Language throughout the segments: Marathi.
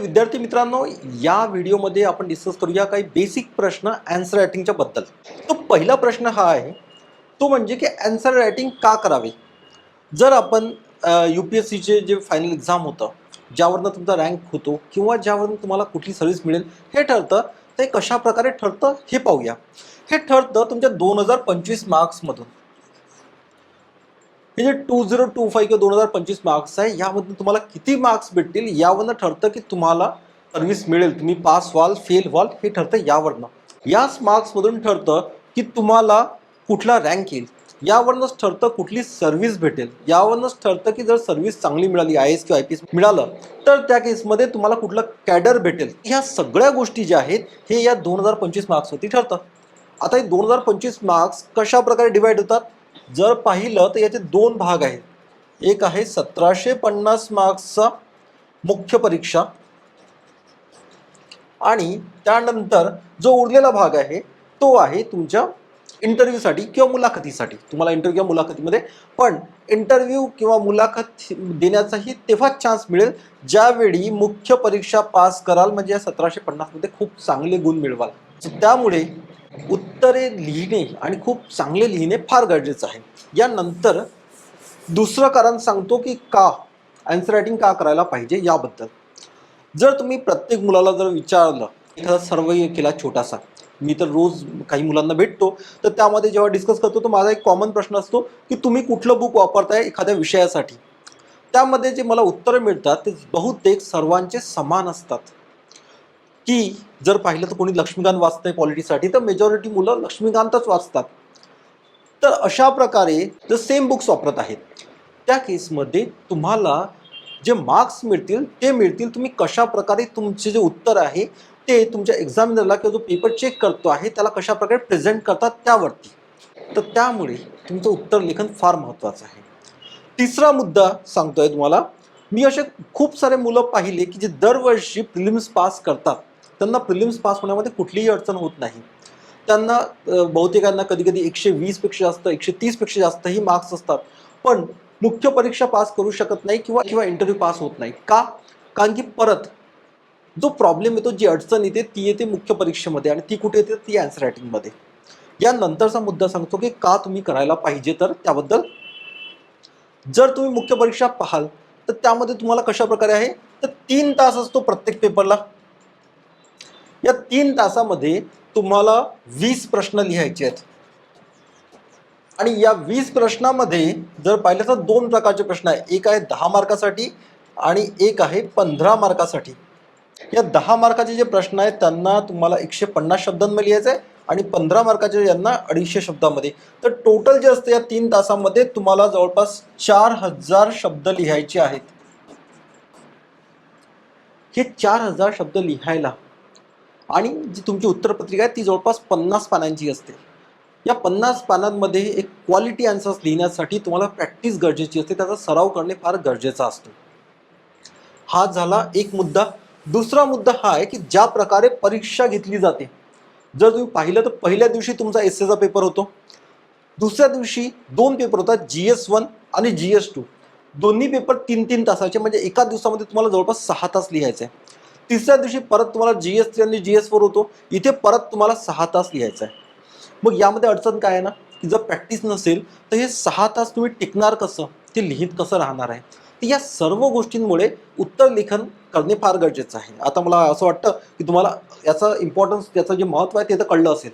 विद्यार्थी मित्रांनो या व्हिडिओमध्ये आपण डिस्कस करूया काही बेसिक प्रश्न अँसर रायटिंगच्या बद्दल. तो पहिला प्रश्न हा आहे तो म्हणजे की अँसर रायटिंग का करावे? जर आपण यू पी एस सीचे जे फायनल एक्झाम होतं ज्यावरनं तुमचा रँक होतो किंवा ज्यावरून तुम्हाला कुठली सर्व्हिस मिळेल हे ठरतं ते कशा प्रकारे ठरतं हे पाहूया. हे ठरतं तुमच्या दोन हजार पंचवीस मार्क्समधून हे जे टू झिरो टू फाईव्ह किंवा दोन हजार पंचवीस मार्क्स आहे यामधून तुम्हाला किती मार्क्स भेटतील यावरनं ठरतं की तुम्हाला सर्व्हिस मिळेल. तुम्ही पास व्हाल फेल व्हाल हे ठरतं यावरनं. याच मार्क्समधून ठरतं की तुम्हाला कुठला रँक येईल. यावरूनच ठरतं कुठली सर्व्हिस भेटेल. यावरूनच ठरतं की जर सर्व्हिस चांगली मिळाली आय एस किंवा आय पी एस मिळालं तर त्या केसमध्ये तुम्हाला कुठलं कॅडर भेटेल. ह्या सगळ्या गोष्टी ज्या आहेत हे या दोन हजार पंचवीस मार्क्सवरती ठरतं. आता हे दोन हजार पंचवीस मार्क्स कशा प्रकारे डिवाईड होतात? जर पाहिलं तर याचे दोन भाग आहेत. एक आहे सतराशे पन्नास मार्क्सचा मुख्य परीक्षा आणि त्यानंतर जो उरलेला भाग आहे तो आहे तुमच्या इंटरव्ह्यूसाठी किंवा मुलाखतीसाठी. तुम्हाला इंटरव्ह्यू किंवा मुलाखतीमध्ये पण इंटरव्ह्यू किंवा मुलाखत देण्याचाही तेव्हाच चान्स मिळेल ज्यावेळी मुख्य परीक्षा पास कराल म्हणजे या सतराशे पन्नासमध्ये खूप चांगले गुण मिळवाल. त्यामुळे उत्तरे लिहिणे आणि खूप चांगले लिहिणे फार गरजेचं आहे. यानंतर दुसरं कारण सांगतो की का आन्सर रायटिंग का करायला पाहिजे याबद्दल. जर तुम्ही प्रत्येक मुलाला जर विचारलं एखादा सर्वे केला छोटासा मी तर रोज काही मुलांना भेटतो तर त्यामध्ये जेव्हा डिस्कस करतो तर माझा एक कॉमन प्रश्न असतो की तुम्ही कुठलं बुक वापरताय एखाद्या विषयासाठी? त्यामध्ये जे मला उत्तरं मिळतात ते बहुतेक सर्वांचे समान असतात. की जर पाहिलं तर कोणी लक्ष्मीकांत वाचतंय पॉलिटीसाठी तर मेजॉरिटी मुलं लक्ष्मीकांतच वाचतात. तर अशा प्रकारे जर सेम बुक्स वापरत आहेत. त्या केसमध्ये तुम्हाला जे मार्क्स मिळतील ते मिळतील तुम्ही कशा प्रकारे तुमचे जे उत्तर आहे ते तुमच्या एक्झामिनरला किंवा जो पेपर चेक करतो आहे त्याला कशा प्रकारे प्रेझेंट करतात त्यावरती. तर त्यामुळे तुमचं उत्तर लेखन फार महत्त्वाचं आहे. तिसरा मुद्दा सांगतोय तुम्हाला. मी असे खूप सारे मुलं पाहिले की जे दरवर्षी प्रिलिम्स पास करतात. त्यांना प्रिलिम्स पास होण्यामध्ये कुठलीही अडचण होत नाही. त्यांना बहुतेकांना कधी कधी एकशे वीसपेक्षा जास्त एकशे तीसपेक्षा जास्तही मार्क्स असतात. पण मुख्य परीक्षा पास करू शकत नाही किंवा किंवा इंटरव्ह्यू पास होत नाही. का? कारण की परत जो प्रॉब्लेम येतो जी अडचण येते ती येते मुख्य परीक्षेमध्ये आणि ती कुठे येते ती अँसर रायटिंगमध्ये यानंतरचा मुद्दा सांगतो की का तुम्ही करायला पाहिजे तर त्याबद्दल. जर तुम्ही मुख्य परीक्षा पाहाल तर त्यामध्ये तुम्हाला कशा प्रकारे आहे? तर तीन तास असतो प्रत्येक पेपरला या तीन तासामध्ये तुम्हाला वीस प्रश्न लिहायचे आहेत. आणि या वीस प्रश्नामध्ये जर पाहिलं तर दोन प्रकारचे प्रश्न आहे एक आहे दहा मार्कासाठी आणि एक आहे पंधरा मार्कासाठी. या दहा मार्काचे जे प्रश्न आहेत त्यांना तुम्हाला एकशे पन्नास शब्दांमध्ये लिहायचं आहे आणि पंधरा मार्काचे यांना अडीचशे शब्दामध्ये. तर टोटल जे असतं या तीन तासामध्ये तुम्हाला जवळपास चार हजार शब्द लिहायचे आहेत. हे चार हजार शब्द लिहायला आणि जी तुमची उत्तरपत्रिका आहे ती जवळपास पन्नास पानांची असते. या पन्नास पानांमध्ये एक क्वालिटी आन्सर्स लिहिण्यासाठी तुम्हाला प्रॅक्टिस गरजेची असते. त्याचा सराव करणे फार गरजेचा असतो. हा झाला एक मुद्दा. दुसरा मुद्दा हा आहे की ज्या प्रकारे परीक्षा घेतली जाते. जर तुम्ही पाहिलं तर पहिल्या दिवशी तुमचा एस एचा पेपर होतो. दुसऱ्या दिवशी दोन पेपर होतात जी एस वन आणि जी एस टू दोन्ही पेपर तीन तीन तासाचे म्हणजे एका दिवसामध्ये तुम्हाला जवळपास सहा तास लिहायचे. आहे तिसऱ्या दिवशी परत तुम्हाला जी एस थ्री आणि जी एस फोर होतो. इथे परत तुम्हाला सहा तास लिहायचं आहे. मग यामध्ये अडचण काय आहे ना की जर प्रॅक्टिस नसेल तर हे सहा तास तुम्ही टिकणार कसं? ते लिहित कसं राहणार आहे? तर या सर्व गोष्टींमुळे उत्तर लेखन करणे फार गरजेचं आहे. आता मला असं वाटतं की तुम्हाला याचा इम्पॉर्टन्स त्याचं जे महत्त्व आहे ते तर कळलं असेल.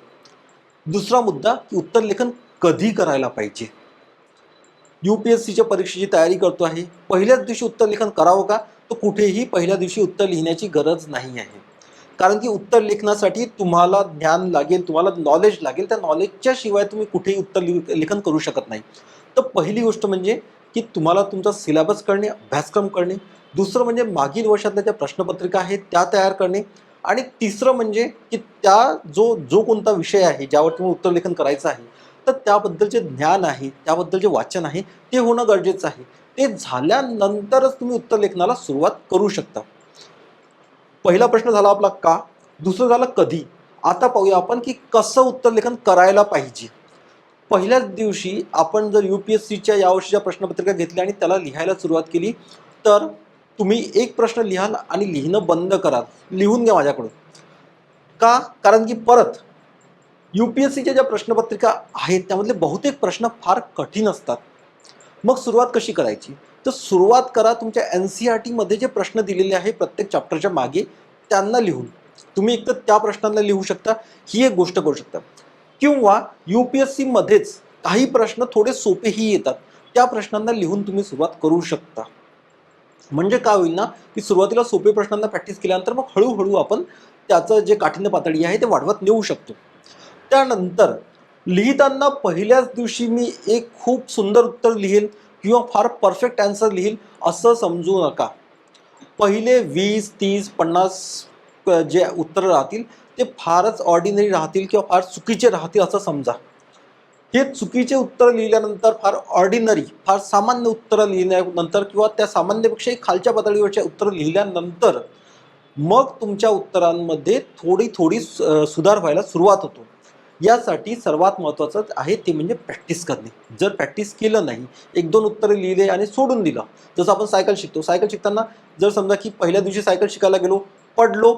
दुसरा मुद्दा की उत्तर लेखन कधी करायला पाहिजे? यू पी एस सीच्या परीक्षेची तयारी करतो आहे. पहिल्याच दिवशी उत्तर लेखन करावं का? तर कुठेही पहिल्या दिवशी उत्तर लिहिण्याची गरज नाही आहे. कारण की उत्तर लेखनासाठी तुम्हाला ज्ञान लागेल तुम्हाला नॉलेज लागेल त्या नॉलेजच्या शिवाय तुम्ही कुठेही उत्तर लेखन करू शकत नाही. तर पहिली गोष्ट म्हणजे की तुम्हाला तुमचा सिलेबस करणे अभ्यासक्रम करणे. दुसरं म्हणजे मागील वर्षातल्या ज्या प्रश्नपत्रिका आहेत त्या तयार करणे. आणि तिसरं म्हणजे की त्या जो जो कोणता विषय आहे ज्यावर तुम्ही उत्तर लेखन करायचं आहे तर त्याबद्दलचे ज्ञान आहे त्याबद्दल जे वाचन आहे ते होणं गरजेचं आहे. ते झाल्यानंतरच तुम्ही उत्तर लेखनाला सुरुवात करू शकता. पहिला प्रश्न झाला आपला का? दुसरं झालं कधी? आता पाहूया आपण की कसं उत्तर लेखन करायला पाहिजे. पहिल्याच दिवशी आपण जर यू पी एस सीच्या यावर्षीच्या प्रश्नपत्रिका घेतल्या आणि त्याला लिहायला सुरुवात केली तर तुम्ही एक प्रश्न लिहाल आणि लिहिणं बंद कराल. लिहून घ्या माझ्याकडून. का? कारण की परत यू पी एस सीच्या ज्या प्रश्नपत्रिका आहेत त्यामधले बहुतेक प्रश्न फार कठीण असतात. मग सुरुवात कशी करायची? तर सुरुवात करा तुमच्या एन सी आर टीमध्ये जे प्रश्न दिलेले आहे प्रत्येक चॅप्टरच्या मागे त्यांना लिहून. तुम्ही एक तर त्या प्रश्नांना लिहू शकता ही एक गोष्ट करू शकता. किंवा यू पी एस सीमध्येच काही प्रश्न थोडे सोपेही येतात त्या प्रश्नांना लिहून तुम्ही सुरुवात करू शकता. म्हणजे काय होईल ना की सुरुवातीला सोपे प्रश्नांना प्रॅक्टिस केल्यानंतर मग हळूहळू आपण त्याचं जे काठिण्य पातळी आहे ते वाढवत नेऊ शकतो. त्यानंतर लिहिताना पहिल्याच दिवशी मी एक खूप सुंदर उत्तर लिहीन किंवा फार परफेक्ट आन्सर लिहील असं समजू नका. पहिले वीस तीस पन्नास जे उत्तरं राहतील ते फारच ऑर्डिनरी राहतील किंवा फार चुकीचे राहतील असं समजा. हे चुकीचे उत्तर लिहिल्यानंतर फार ऑर्डिनरी फार सामान्य उत्तरं लिहिल्यानंतर किंवा त्या सामान्यपेक्षाही खालच्या पातळीवरचे उत्तरं लिहिल्यानंतर मग तुमच्या उत्तरांमध्ये थोडी थोडी सुधार व्हायला सुरुवात होतो. यासाठी सर्वात महत्त्वाचं आहे ते म्हणजे प्रॅक्टिस करणे. जर प्रॅक्टिस केलं नाही एक दोन उत्तरं लिहिले आणि सोडून दिलं जसं आपण सायकल शिकतो. सायकल शिकताना जर समजा की पहिल्या दिवशी सायकल शिकायला गेलो पडलो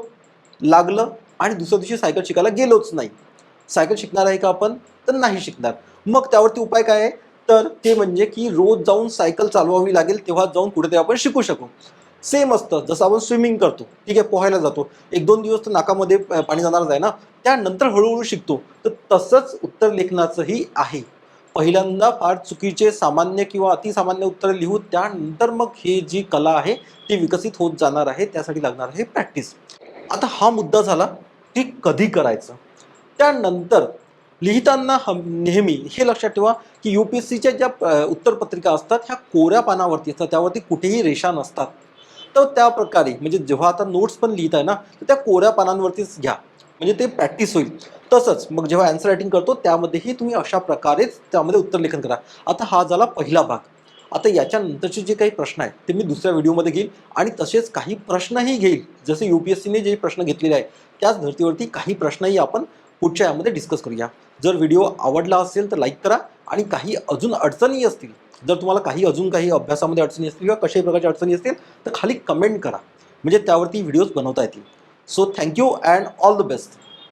लागलं आणि दुसऱ्या दिवशी सायकल शिकायला गेलोच नाही. सायकल शिकणार आहे का आपण? तर नाही शिकणार. मग त्यावरती उपाय काय आहे? तर ते म्हणजे की रोज जाऊन सायकल चालवावी लागेल तेव्हा जाऊन कुठेतरी आपण शिकू शकू. सेम असतं. जसं आपण स्विमिंग करतो ठीक आहे पोहायला जातो. एक दोन दिवस तर नाकामध्ये पाणी जाणारच आहे ना? त्यानंतर हळूहळू शिकतो. तर तसंच उत्तर लेखनाचंही आहे. पहिल्यांदा फार चुकीचे सामान्य किंवा अतिसामान्य उत्तर लिहू त्यानंतर मग ही जी कला आहे ती विकसित होत जाणार आहे त्यासाठी लागणार आहे प्रॅक्टिस आता हा मुद्दा झाला की कधी करायचं? त्यानंतर लिहिताना हम नेहमी हे लक्षात ठेवा की यू पी एस सीच्या ज्या उत्तरपत्रिका असतात ह्या कोऱ्या पानावरती असतात. त्यावरती कुठेही रेषा नसतात. तर त्या प्रकारे म्हणजे जेव्हा आता नोट्स पण लिहित आहे ना तर त्या कोऱ्या पानांवरतीच घ्या. म्हणजे ते प्रॅक्टिस होईल. तसंच मग जेव्हा अँसर रायटिंग करतो त्यामध्येही तुम्ही अशा प्रकारेच त्यामध्ये उत्तर लेखन करा. आता हा झाला पहिला भाग. आता याच्यानंतरचे जे काही प्रश्न आहेत ते मी दुसऱ्या व्हिडिओमध्ये घेईल आणि तसेच काही प्रश्नही घेईल. जसे यू पी एस सीने जे प्रश्न घेतलेले आहेत त्याच धर्तीवरती काही प्रश्नही आपण पुढच्या यामध्ये डिस्कस करूया. जर व्हिडिओ आवडला असेल तर लाईक करा. आणि काही अजून अडचणी असतील जर तुम्हाला काही अजून काही अभ्यासामध्ये अडचणी असतील किंवा कशाही प्रकारच्या अडचणी असतील तर खाली कमेंट करा. म्हणजे त्यावरती व्हिडिओज बनवता येतील. So thank you and all the best